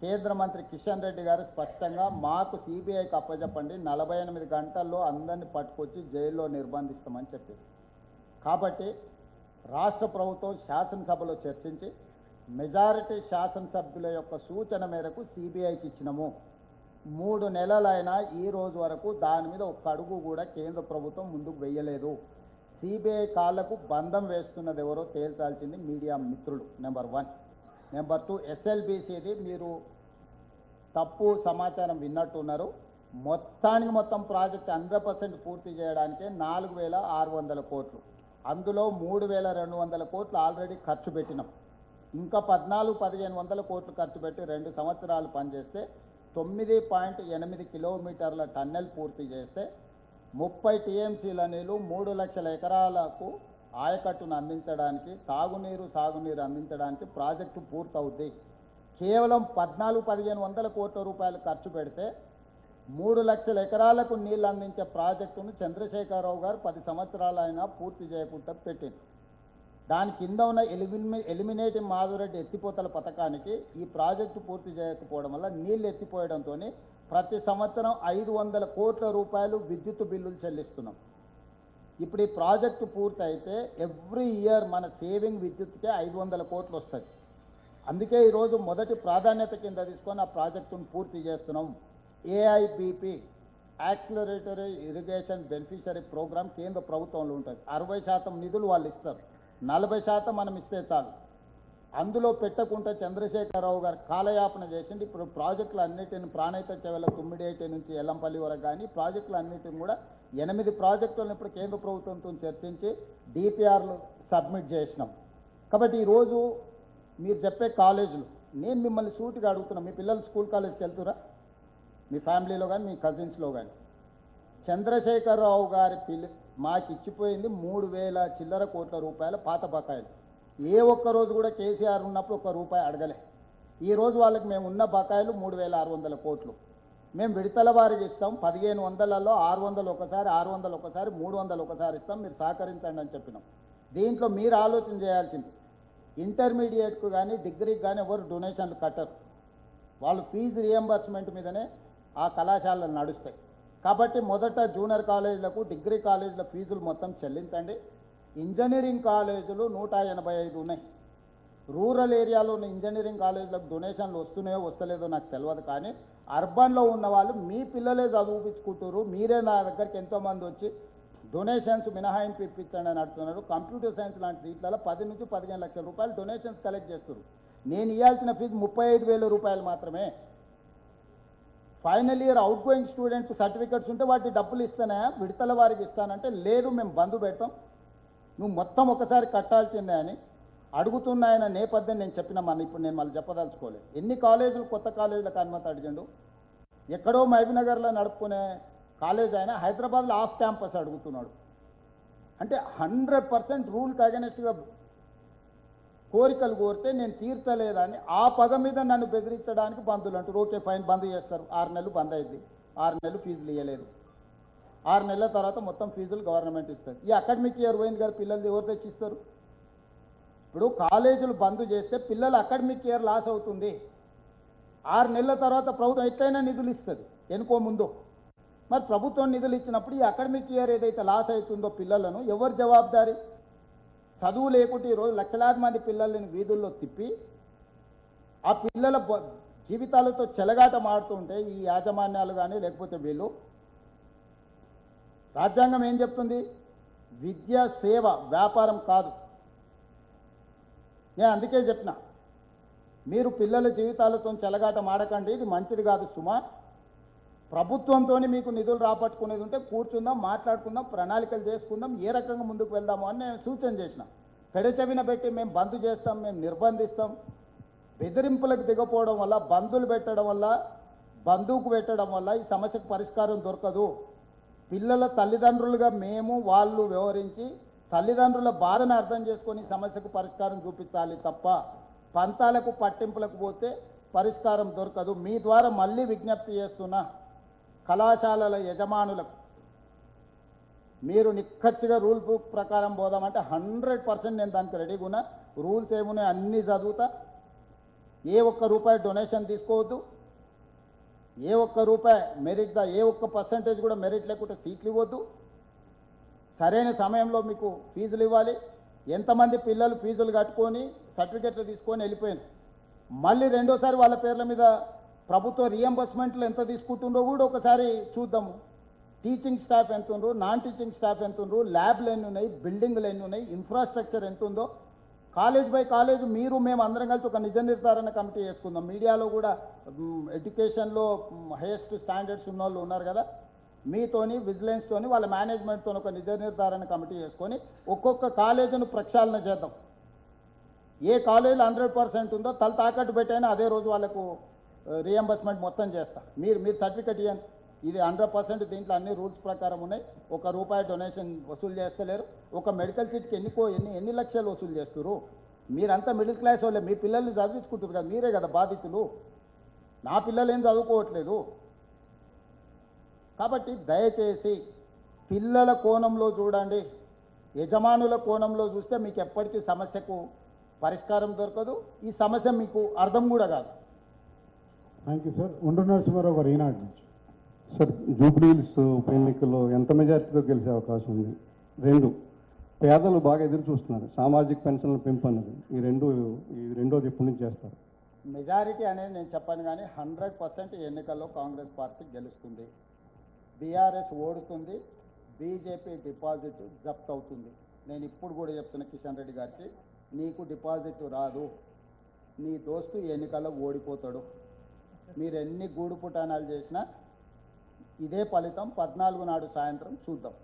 కేంద్ర మంత్రి కిషన్ రెడ్డి గారు స్పష్టంగా మాకు సిబిఐకి అప్పచెప్పండి నలభై ఎనిమిది గంటల్లో అందరిని పట్టుకొచ్చి జైల్లో నిర్బంధిస్తామని చెప్పారు. కాబట్టి రాష్ట్ర ప్రభుత్వం శాసనసభలో చర్చించి మెజారిటీ శాసనసభ్యుల యొక్క సూచన మేరకు సిబిఐకి ఇచ్చినము. మూడు నెలలైనా ఈ రోజు వరకు దాని మీద ఒక్క అడుగు కూడా కేంద్ర ప్రభుత్వం ముందుకు వెయ్యలేదు సిబిఐ కాళ్ళకు బంధం వేస్తున్నది ఎవరో తేల్చాల్సింది మీడియా మిత్రులు నెంబర్ వన్. నెంబర్ టూ ఎస్ఎల్బిసిది మీరు తప్పు సమాచారం విన్నట్టున్నారు. మొత్తానికి మొత్తం ప్రాజెక్ట్ హండ్రెడ్ పర్సెంట్ పూర్తి చేయడానికి నాలుగు వేల ఆరు వందల కోట్లు. అందులో మూడు వేల రెండు వందల కోట్లు ఆల్రెడీ ఖర్చు పెట్టినాం. ఇంకా పద్నాలుగు పదిహేను వందల కోట్లు ఖర్చు పెట్టి రెండు సంవత్సరాలు పనిచేస్తే తొమ్మిది పాయింట్ ఎనిమిది కిలోమీటర్ల టన్నెల్ పూర్తి చేస్తే ముప్పై టీఎంసీల నీళ్ళు మూడు లక్షల ఎకరాలకు ఆయకట్టును అందించడానికి తాగునీరు సాగునీరు అందించడానికి ప్రాజెక్టు పూర్తవుద్ది. కేవలం పద్నాలుగు పదిహేను వందల కోట్ల రూపాయలు ఖర్చు పెడితే మూడు లక్షల ఎకరాలకు నీళ్ళు అందించే ప్రాజెక్టును చంద్రశేఖరరావు గారు పది సంవత్సరాలైనా పూర్తి చేయకుండా పెట్టింది దాని కింద ఉన్న ఎలిమినే ఎలిమినేటింగ్ మాధురెడ్డి ఎత్తిపోతల పథకానికి ఈ ప్రాజెక్టు పూర్తి చేయకపోవడం వల్ల నీళ్ళు ఎత్తిపోయడంతో ప్రతి సంవత్సరం ఐదు వందల కోట్ల రూపాయలు విద్యుత్ బిల్లులు చెల్లిస్తున్నాం. ఇప్పుడు ఈ ప్రాజెక్టు పూర్తయితే ఎవ్రీ ఇయర్ మన సేవింగ్ విద్యుత్కే ఐదు వందల కోట్లు వస్తుంది అందుకే ఈరోజు మొదటి ప్రాధాన్యత కింద తీసుకొని ఆ ప్రాజెక్టును పూర్తి చేస్తున్నాం. ఏఐబిపి యాక్సిలరేటరీ ఇరిగేషన్ బెనిఫిషరీ ప్రోగ్రామ్ కేంద్ర ప్రభుత్వంలో ఉంటుంది. అరవై శాతం నిధులు వాళ్ళు ఇస్తారు. నలభై శాతం మనం ఇస్తే చాలు. అందులో పెట్టకుండా చంద్రశేఖరరావు గారు కాలయాపన చేసింది ఇప్పుడు ప్రాజెక్టులు అన్నిటిని ప్రాణహిత చెవెల తుమ్మిడిఐటి నుంచి ఎల్లంపల్లి వరకు కానీ ప్రాజెక్టులు అన్నిటిని కూడా ఎనిమిది ప్రాజెక్టులను ఇప్పుడు కేంద్ర ప్రభుత్వంతో చర్చించి డిపిఆర్లు సబ్మిట్ చేసినాం. కాబట్టి ఈరోజు మీరు చెప్పే కాలేజీలు నేను మిమ్మల్ని సూటిగా అడుగుతున్నా మీ పిల్లలు స్కూల్ కాలేజ్కి వెళ్తురా? మీ ఫ్యామిలీలో కానీ మీ కజిన్స్లో కానీ. చంద్రశేఖరరావు గారి పిల్లి మాకు ఇచ్చిపోయింది మూడు వేల చిల్లర కోట్ల రూపాయల పాత బకాయిలు. ఏ ఒక్క రోజు కూడా కేసీఆర్ ఉన్నప్పుడు ఒక్క రూపాయి అడగలే. ఈ రోజు వాళ్ళకి మేము ఉన్న బకాయిలు మూడు వేల ఆరు వందల కోట్లు. మేము విడతల వారికి ఇస్తాం. పదిహేను వందలలో ఆరు వందలు ఒకసారి ఆరు వందలు ఒకసారి మూడు వందలు ఒకసారి ఇస్తాం. మీరు సహకరించండి అని చెప్పినాం. దీంట్లో మీరు ఆలోచన చేయాల్సింది ఇంటర్మీడియట్కు కానీ డిగ్రీకి కానీ ఎవరు డొనేషన్లు కట్టరు. వాళ్ళు ఫీజు రియంబర్స్మెంట్ మీదనే ఆ కళాశాలలు నడుస్తాయి. కాబట్టి మొదట జూనియర్ కాలేజీలకు డిగ్రీ కాలేజీల ఫీజులు మొత్తం చెల్లించండి. ఇంజనీరింగ్ కాలేజీలు నూట ఎనభై ఐదు ఉన్నాయి. రూరల్ ఏరియాలో ఉన్న ఇంజనీరింగ్ కాలేజీలకు డొనేషన్లు వస్తున్నాయో వస్తలేదో నాకు తెలియదు కానీ అర్బన్లో ఉన్న వాళ్ళు మీ పిల్లలే చదువుపించుకుంటారు మీరే నా దగ్గరికి ఎంతోమంది వచ్చి డొనేషన్స్ మినహాయింపు ఇప్పించండి అని అడుగుతున్నారు కంప్యూటర్ సైన్స్ లాంటి సీట్లలో పది నుంచి పదిహేను లక్షల రూపాయలు డొనేషన్స్ కలెక్ట్ చేస్తారు నేను ఇవ్వాల్సిన ఫీజు ముప్పై ఐదు వేల రూపాయలు మాత్రమే. Final year outgoing student certificates ఉంటే వాటి డబ్బులు ఇస్తానా? విడతల వారికి ఇస్తానంటే లేదు మేము బంధు పెడతాం నువ్వు మొత్తం ఒకసారి కట్టాల్సిందే అని అడుగుతున్నాయన నేపథ్యం నేను చెప్పిన మన ఇప్పుడు నేను మళ్ళీ చెప్పదలుచుకోలేదు. ఎన్ని కాలేజీలు కొత్త కాలేజీలకు అనుమతి అడిగిండు? ఎక్కడో మహబీనగర్లో నడుపుకునే కాలేజ్ ఆయన హైదరాబాద్లో ఆఫ్ క్యాంపస్ అడుగుతున్నాడు. అంటే హండ్రెడ్ పర్సెంట్ రూల్కి అగెనెస్ట్గా కోరికలు కోరితే నేను తీర్చలేదని ఆ పగ మీద నన్ను బెదిరించడానికి బంధులు అంటారు ఓకే ఫైన్ బంద్ చేస్తారు. ఆరు నెలలు బంద్ అయింది. ఆరు నెలలు ఫీజులు ఇవ్వలేదు ఆరు నెలల తర్వాత మొత్తం ఫీజులు గవర్నమెంట్ ఇస్తుంది. ఈ అకాడమిక్ ఇయర్ పోయింది కదా పిల్లలు ఎవరు తెచ్చిస్తారు? ఇప్పుడు కాలేజీలు బంద్ చేస్తే పిల్లలు అకాడమిక్ ఇయర్ లాస్ అవుతుంది. ఆరు నెలల తర్వాత ప్రభుత్వం ఎట్లయినా నిధులు ఇస్తుంది. ఎనుకో ముందు. మరి ప్రభుత్వం నిధులు ఇచ్చినప్పుడు ఈ అకాడమిక్ ఇయర్ ఏదైతే లాస్ అవుతుందో పిల్లలను ఎవరు జవాబుదారి? చదువు లేకుంటే ఈరోజు లక్షలాది మంది పిల్లల్ని వీధుల్లో తిప్పి ఆ పిల్లల జీవితాలతో చెలగాట మాడుతుంటే ఈ యాజమాన్యాలు కానీ లేకపోతే వీళ్ళు రాజ్యాంగం ఏం చెప్తుంది? విద్య సేవ వ్యాపారం కాదు. నేను అందుకే చెప్పిన. మీరు పిల్లల జీవితాలతో చెలగాట మాడకండి ఇది మంచిది కాదు సుమా. ప్రభుత్వంతో మీకు నిధులు రాబట్టుకునేది ఉంటే కూర్చుందాం మాట్లాడుకుందాం ప్రణాళికలు చేసుకుందాం ఏ రకంగా ముందుకు వెళ్దాము అని నేను సూచన చేసిన. పెడచెవిన పెట్టి మేము బంద్ చేస్తాం మేము నిర్బంధిస్తాం. బెదిరింపులకు దిగపోవడం వల్ల బంధులు పెట్టడం వల్ల బంధువుకు పెట్టడం వల్ల ఈ సమస్యకు పరిష్కారం దొరకదు. పిల్లల తల్లిదండ్రులుగా మేము వాళ్ళు వ్యవహరించి తల్లిదండ్రుల బాధను అర్థం చేసుకొని సమస్యకు పరిష్కారం చూపించాలి తప్ప పంతాలకు పట్టింపులకు పోతే పరిష్కారం దొరకదు. మీ ద్వారా మళ్ళీ విజ్ఞప్తి చేస్తున్న కళాశాలల యజమానులకు మీరు నిక్కచ్చిగా రూల్ బుక్ ప్రకారం పోదామంటే హండ్రెడ్ పర్సెంట్ నేను దానికి రెడీగా ఉన్నా. రూల్స్ ఏమున్నాయి అన్నీ చదువుతా. ఏ ఒక్క రూపాయి డొనేషన్ తీసుకోవద్దు. ఏ ఒక్క రూపాయి మెరిట్ దా ఏ ఒక్క పర్సంటేజ్ కూడా మెరిట్ లేకుంటే సీట్లు ఇవ్వద్దు. సరైన సమయంలో మీకు ఫీజులు ఇవ్వాలి. ఎంతమంది పిల్లలు ఫీజులు కట్టుకొని సర్టిఫికెట్లు తీసుకొని వెళ్ళిపోయారు. మళ్ళీ రెండోసారి వాళ్ళ పేర్ల మీద ప్రభుత్వ రియంబర్స్మెంట్లు ఎంత తీసుకుంటుండో కూడా ఒకసారి చూద్దాము. టీచింగ్ స్టాఫ్ ఎంత ఉండ్రు నాన్ టీచింగ్ స్టాఫ్ ఎంత ఉండ్రు ల్యాబ్లు ఎన్ని ఉన్నాయి బిల్డింగ్లు ఎన్ని ఉన్నాయి ఇన్ఫ్రాస్ట్రక్చర్ ఎంత ఉందో. కాలేజ్ బై కాలేజ్ మీరు మేము అందరం కలిసి ఒక నిజ నిర్ధారణ కమిటీ వేసుకుందాం. మీడియాలో కూడా ఎడ్యుకేషన్లో హైయెస్ట్ స్టాండర్డ్స్ ఉన్న వాళ్ళు ఉన్నారు కదా. మీతోని విజిలెన్స్తోని వాళ్ళ మేనేజ్మెంట్తో ఒక నిజ నిర్ధారణ కమిటీ వేసుకొని ఒక్కొక్క కాలేజీను ప్రక్షాళన చేద్దాం. ఏ కాలేజీలో హండ్రెడ్ పర్సెంట్ ఉందో తల తాకట్టు పెట్టైనా అదే రోజు వాళ్ళకు రియంబర్స్మెంట్ మొత్తం చేస్తా. మీరు మీరు సర్టిఫికెట్ ఇవ్వండి ఇది హండ్రెడ్ పర్సెంట్ దీంట్లో అన్ని రూల్స్ ప్రకారం ఉన్నాయి. ఒక రూపాయి డొనేషన్ వసూలు చేస్తలేరు. ఒక మెడికల్ సీట్కి ఎన్ని కో- ఎన్ని ఎన్ని లక్షలు వసూలు చేస్తారు మీరంతా మిడిల్ క్లాస్ వాళ్ళే. మీ పిల్లల్ని చదివించుకుంటారు కదా మీరే కదా బాధితులు. నా పిల్లలు ఏం చదువుకోవట్లేదు. కాబట్టి దయచేసి పిల్లల కోణంలో చూడండి. యజమానుల కోణంలో చూస్తే మీకు ఎప్పటికీ సమస్యకు పరిష్కారం దొరకదు. ఈ సమస్య మీకు అర్థం కూడా కాదు. Thank you sir Undru Narasimharao గారు ఈనాడు నుంచి సార్ జూబ్లీహిల్స్ ఉప ఎన్నికల్లో ఎంత మెజార్టీతో గెలిచే అవకాశం ఉంది? రెండు పేదలు బాగా ఎదురు చూస్తున్నారు. సామాజిక పెన్షన్ల పెంపు అన్నది. ఈ రెండు ఈ రెండోది ఎప్పటి నుంచి చేస్తారు? మెజారిటీ అనేది నేను చెప్పాను కానీ హండ్రెడ్ పర్సెంట్ ఎన్నికల్లో కాంగ్రెస్ పార్టీ గెలుస్తుంది. బీఆర్ఎస్ ఓడుతుంది బీజేపీ డిపాజిట్ జప్త్ అవుతుంది. నేను ఇప్పుడు కూడా చెప్తున్న కిషన్ రెడ్డి గారికి నీకు డిపాజిట్ రాదు. నీ దోస్తు ఎన్నికల్లో ఓడిపోతాడు. మీరు ఎన్ని గూడు పుటానాలు చేసినా ఇదే ఫలితం పద్నాలుగు నాడు సాయంత్రం చూద్దాం.